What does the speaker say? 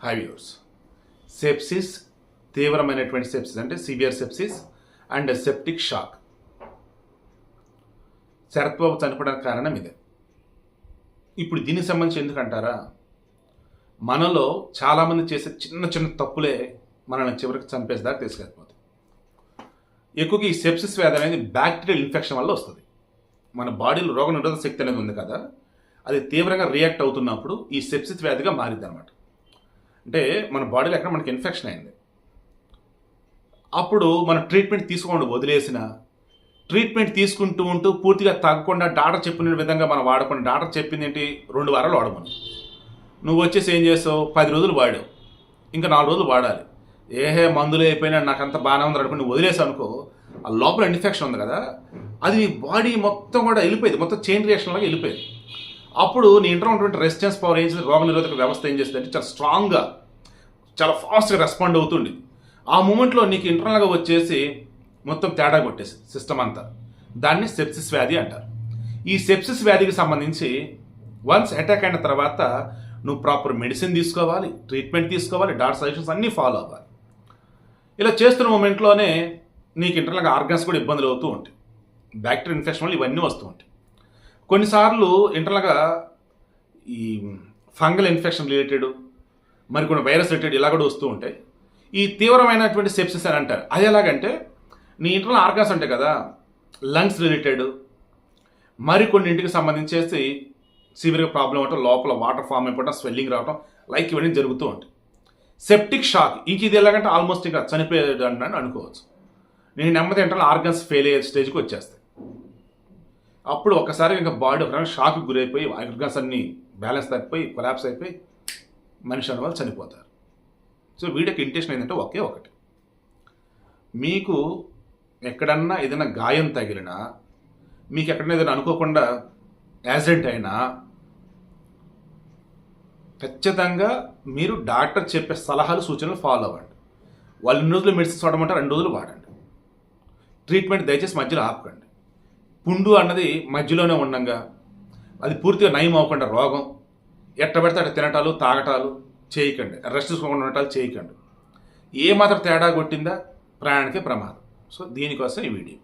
హైవ్యూర్స్ sepsis తీవ్రమైనటువంటి sepsis అంటే severe sepsis and septic shock Sarathbabu చనిపోవడానికి కారణం ఇదే. ఇప్పుడు దీనికి సంబంధించి ఎందుకంటారా? మనలో చాలామంది చేసే చిన్న చిన్న తప్పులే మనల్ని చివరికి చంపేసేదాకా తీసుకెళ్ళిపోతుంది ఎక్కువగా ఈ సెప్సిస్ వ్యాధి అనేది బ్యాక్టీరియల్ ఇన్ఫెక్షన్ వల్ల వస్తుంది. మన బాడీలో రోగ నిరోధక శక్తి అనేది ఉంది కదా అది తీవ్రంగా రియాక్ట్ అవుతున్నప్పుడు ఈ సెప్సిస్ వ్యాధిగా మారింది అనమాట అంటే మన బాడీలో ఎక్కడ మనకి ఇన్ఫెక్షన్ అయింది. అప్పుడు మన ట్రీట్మెంట్ తీసుకోండి వదిలేసిన ట్రీట్మెంట్ తీసుకుంటూ ఉంటూ పూర్తిగా తగ్గకుండా డాక్టర్ చెప్పిన విధంగా మనం వాడకుండా డాక్టర్ చెప్పింది ఏంటి? రెండు వారాలు వాడమని. నువ్వు వచ్చేసి ఏం చేస్తావు? పది రోజులు వాడావు. ఇంకా నాలుగు రోజులు వాడాలి. ఏహే మందులు అయిపోయినా నాకు అంత బాగానే ఉంది అనుకుని నువ్వు వదిలేసావు అనుకో ఆ లోపల ఇన్ఫెక్షన్ ఉంది కదా. అది నీ బాడీ మొత్తం కూడా వెళ్ళిపోయింది. మొత్తం చైన్ రియాక్షన్ లాగా వెళ్ళిపోయింది. అప్పుడు నీ ఇంటర్ ఉన్నటువంటి రెసిస్టెన్స్ పవర్ ఏం చేస్తుంది రోగ నిరోధక వ్యవస్థ ఏం చేస్తుంది అంటే చాలా స్ట్రాంగ్గా చాలా ఫాస్ట్గా రెస్పాండ్ అవుతుంది. ఆ మూమెంట్లో నీకు ఇంటర్నల్గా వచ్చేసి మొత్తం తేడా కొట్టేసి సిస్టమ్ అంతా. దాన్ని సెప్సిస్ వ్యాధి అంటారు. ఈ సెప్సిస్ వ్యాధికి సంబంధించి వన్స్ అటాక్ అయిన తర్వాత నువ్వు ప్రాపర్ మెడిసిన్ తీసుకోవాలి ట్రీట్మెంట్ తీసుకోవాలి డాక్టర్ సజెషన్స్ అన్నీ ఫాలో అవ్వాలి. ఇలా చేస్తున్న మూమెంట్లోనే నీకు ఇంటర్నల్గా ఆర్గన్స్ కూడా ఇబ్బందులు అవుతూ ఉంటాయి. బ్యాక్టీరియా ఇన్ఫెక్షన్ వల్ల ఇవన్నీ వస్తూ ఉంటాయి. కొన్నిసార్లు ఇంటర్నల్గా ఈ ఫంగల్ ఇన్ఫెక్షన్ రిలేటెడ్ మరికొన్ని వైరస్ రిలేటెడ్ ఇలా కూడా వస్తూ ఉంటాయి. ఈ తీవ్రమైనటువంటి సెప్సిస్ అని అంటారు. అది ఎలాగంటే నీ ఇంటర్నల్ ఆర్గాన్స్ ఉంటాయి కదా లంగ్స్ రిలేటెడ్ మరికొన్నింటికి సంబంధించేసి సివియర్గా ప్రాబ్లం అవటం లోపల వాటర్ ఫామ్ అయిపోవడం స్వెల్లింగ్ రావటం లైక్ ఇవన్నీ జరుగుతూ ఉంటాయి. సెప్టిక్ షాక్ ఇంక ఇది ఎలాగంటే ఆల్మోస్ట్ ఇంకా చనిపోయేది అని అనుకోవచ్చు. నేను నెమ్మది ఇంటర్నల్ ఆర్గన్స్ ఫెయిల్ అయ్యే స్టేజ్కి వచ్చేస్తాయి. అప్పుడు ఒకసారి ఇంకా బాడీ ఒకసారి షాక్ గురైపోయి ఆర్గన్స్ అన్ని బ్యాలెన్స్ తప్పిపోయి కొలాప్స్ అయిపోయి మనిషి అనే వాళ్ళు చనిపోతారు. సో వీడియోకి ఇంటెన్షన్ ఏంటంటే ఒకే ఒకటి. మీకు ఎక్కడన్నా ఏదైనా గాయం తగిలినా మీకు ఎక్కడైనా ఏదైనా అనుకోకుండా యాక్సిడెంట్ అయినా ఖచ్చితంగా మీరు డాక్టర్ చెప్పే సలహాలు సూచనలు ఫాలో అవ్వండి. వాళ్ళు ఎన్ని రోజులు మెడిసిన్స్ వాడమంటే రెండు రోజులు వాడండి. ట్రీట్మెంట్ దయచేసి మధ్యలో ఆపకండి. పుండు అన్నది మధ్యలోనే ఉండంగా. అది పూర్తిగా నయం అవ్వకుండా రోగం. ఎట్ట పెడితే అట్ట తినటాలు తాగటాలు చేయకండి. రెస్ట్ తీసుకోకుండా ఉండటాలు చేయకండి. ఏ మాత్రం తేడా కొట్టిందా? ప్రాణానికే ప్రమాదం. సో దీనికోసం ఈ వీడియో.